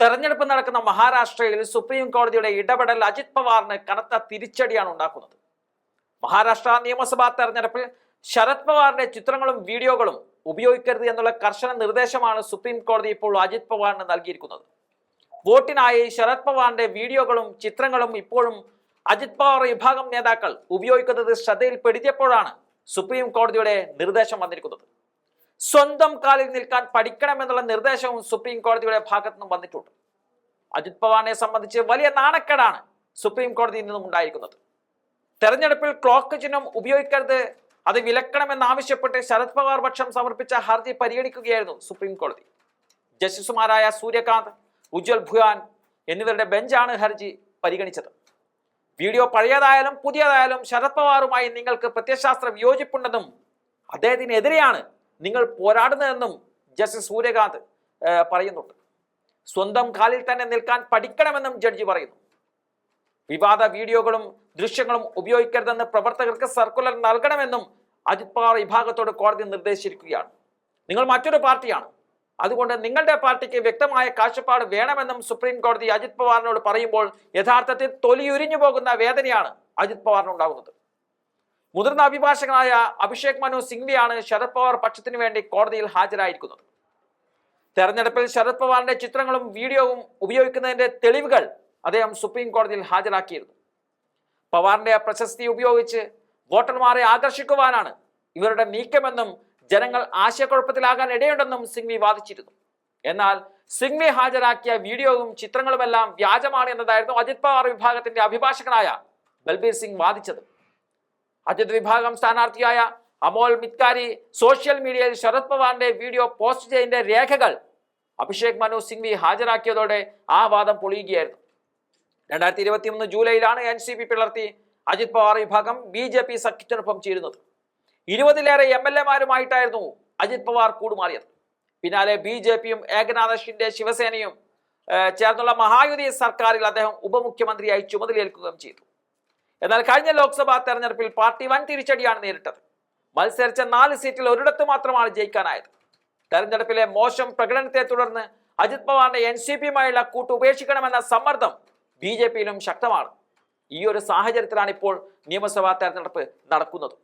തെരഞ്ഞെടുപ്പ് നടക്കുന്ന മഹാരാഷ്ട്രയിൽ സുപ്രീം കോടതിയുടെ ഇടപെടൽ അജിത് പവാറിന് കനത്ത തിരിച്ചടിയാണ് ഉണ്ടാക്കുന്നത്. മഹാരാഷ്ട്ര നിയമസഭാ തെരഞ്ഞെടുപ്പിൽ ശരത് പവാറിന്റെ ചിത്രങ്ങളും വീഡിയോകളും ഉപയോഗിക്കരുത് എന്നുള്ള കർശന നിർദ്ദേശമാണ് സുപ്രീം കോടതി ഇപ്പോൾ അജിത് പവാറിന് നൽകിയിരിക്കുന്നത്. വോട്ടിനായി ശരത് പവാറിന്റെ വീഡിയോകളും ചിത്രങ്ങളും ഇപ്പോഴും അജിത് പവാർ വിഭാഗം നേതാക്കൾ ഉപയോഗിക്കുന്നത് ശ്രദ്ധയിൽപ്പെടുത്തിയപ്പോഴാണ് സുപ്രീം കോടതിയുടെ നിർദ്ദേശം വന്നിരിക്കുന്നത്. സ്വന്തം കാലിൽ നിൽക്കാൻ പഠിക്കണമെന്നുള്ള നിർദ്ദേശവും സുപ്രീം കോടതിയുടെ ഭാഗത്തു നിന്നും വന്നിട്ടുണ്ട്. അജിത് പവാറിനെ സംബന്ധിച്ച് വലിയ നാണക്കേടാണ് സുപ്രീം കോടതിയിൽ നിന്നും ഉണ്ടായിരിക്കുന്നത്. തെരഞ്ഞെടുപ്പിൽ ക്ലോക്ക് ചിഹ്നം ഉപയോഗിക്കരുത് അത് വിലക്കണമെന്നാവശ്യപ്പെട്ട് ശരത് പവാർ പക്ഷം സമർപ്പിച്ച ഹർജി പരിഗണിക്കുകയായിരുന്നു സുപ്രീം കോടതി ജസ്റ്റിസുമാരായ സൂര്യകാന്ത് ഉജ്വൽ ഭുയാൻ എന്നിവരുടെ ബെഞ്ചാണ് ഹർജി പരിഗണിച്ചത്. വീഡിയോ പഴയതായാലും പുതിയതായാലും ശരത് പവാറുമായി നിങ്ങൾക്ക് പ്രത്യശാസ്ത്ര വിയോജിപ്പുണ്ടെന്നും അദ്ദേഹത്തിനെതിരെയാണ് നിങ്ങൾ പോരാടുന്നതെന്നും ജസ്റ്റിസ് സൂര്യകാന്ത് പറയുന്നുണ്ട്. സ്വന്തം കാലിൽ തന്നെ നിൽക്കാൻ പഠിക്കണമെന്നും ജഡ്ജി പറയുന്നു. വിവാദ വീഡിയോകളും ദൃശ്യങ്ങളും ഉപയോഗിക്കരുതെന്ന് പ്രവർത്തകർക്ക് സർക്കുലർ നൽകണമെന്നും അജിത് പവാർ വിഭാഗത്തോട് കോടതി നിർദ്ദേശിച്ചിരിക്കുകയാണ്. നിങ്ങൾ മറ്റൊരു പാർട്ടിയാണ്. അതുകൊണ്ട് നിങ്ങളുടെ പാർട്ടിക്ക് വ്യക്തമായ കാഴ്ചപ്പാട് വേണമെന്നും സുപ്രീം കോടതി അജിത് പവാറിനോട് പറയുമ്പോൾ യഥാർത്ഥത്തിൽ തൊലിയുരിഞ്ഞു പോകുന്ന വേദനയാണ് അജിത് പവാറിനുണ്ടാകുന്നത് മുതിർന്ന അഭിഭാഷകനായ അഭിഷേക് മനു സിംഗ്വിയാണ് ശരത് പവാർ പക്ഷത്തിനു വേണ്ടി കോടതിയിൽ ഹാജരായിരിക്കുന്നത്. തെരഞ്ഞെടുപ്പിൽ ശരത് പവാറിന്റെ ചിത്രങ്ങളും വീഡിയോവും ഉപയോഗിക്കുന്നതിന്റെ തെളിവുകൾ അദ്ദേഹം സുപ്രീം കോടതിയിൽ ഹാജരാക്കിയിരുന്നു. പവാറിന്റെ പ്രശസ്തി ഉപയോഗിച്ച് വോട്ടർമാരെ ആകർഷിക്കുവാനാണ് ഇവരുടെ നീക്കമെന്നും ജനങ്ങൾ ആശയക്കുഴപ്പത്തിലാകാൻ ഇടയുണ്ടെന്നും സിംഗ്വി വാദിച്ചിരുന്നു. എന്നാൽ സിംഗ്വി ഹാജരാക്കിയ വീഡിയോവും ചിത്രങ്ങളുമെല്ലാം വ്യാജമാണ് എന്നതായിരുന്നു അജിത് പവാർ വിഭാഗത്തിന്റെ അഭിഭാഷകനായ ബൽബീർ സിംഗ് വാദിച്ചത്. അജിത് വിഭാഗം സ്ഥാനാർത്ഥിയായ അമോൽ മിത്കാരി സോഷ്യൽ മീഡിയയിൽ ശരത് പവാറിന്റെ വീഡിയോ പോസ്റ്റ് ചെയ്തതിന്റെ രേഖകൾ അഭിഷേക് മനു സിംഗ്വി ഹാജരാക്കിയതോടെ ആ വാദം പൊളിയുകയായിരുന്നു. രണ്ടായിരത്തി ഇരുപത്തി മൂന്ന് ജൂലൈയിലാണ് എൻ സി പി പിളർത്തി അജിത് പവാർ വിഭാഗം ബി ജെ പി സഖ്യത്തിനൊപ്പം ചേരുന്നത്. ഇരുപതിലേറെ എം എൽ എമാരുമായിട്ടായിരുന്നു അജിത് പവാർ കൂടുമാറിയത്. പിന്നാലെ ബി ജെ പിയും ഏകനാഥ ഷിൻഡെ ശിവസേനയും ചേർന്നുള്ള മഹായുതി സർക്കാരിൽ അദ്ദേഹം ഉപമുഖ്യമന്ത്രിയായി ചുമതലയേൽക്കുകയും ചെയ്തു. എന്നാൽ കഴിഞ്ഞ ലോക്സഭാ തെരഞ്ഞെടുപ്പിൽ പാർട്ടി വൻ തിരിച്ചടിയാണ് നേരിട്ടത്. മത്സരിച്ച നാല് സീറ്റിൽ ഒരിടത്ത് മാത്രമാണ് ജയിക്കാനായത്. തെരഞ്ഞെടുപ്പിലെ മോശം പ്രകടനത്തെ തുടർന്ന് അജിത് പവാറിന്റെ എൻ സി പിയുമായുള്ള കൂട്ട് ഉപേക്ഷിക്കണമെന്ന സമ്മർദ്ദം ബി ജെ പിയിലും ശക്തമാണ്. ഈ ഒരു സാഹചര്യത്തിലാണ് ഇപ്പോൾ നിയമസഭാ തെരഞ്ഞെടുപ്പ് നടക്കുന്നത്.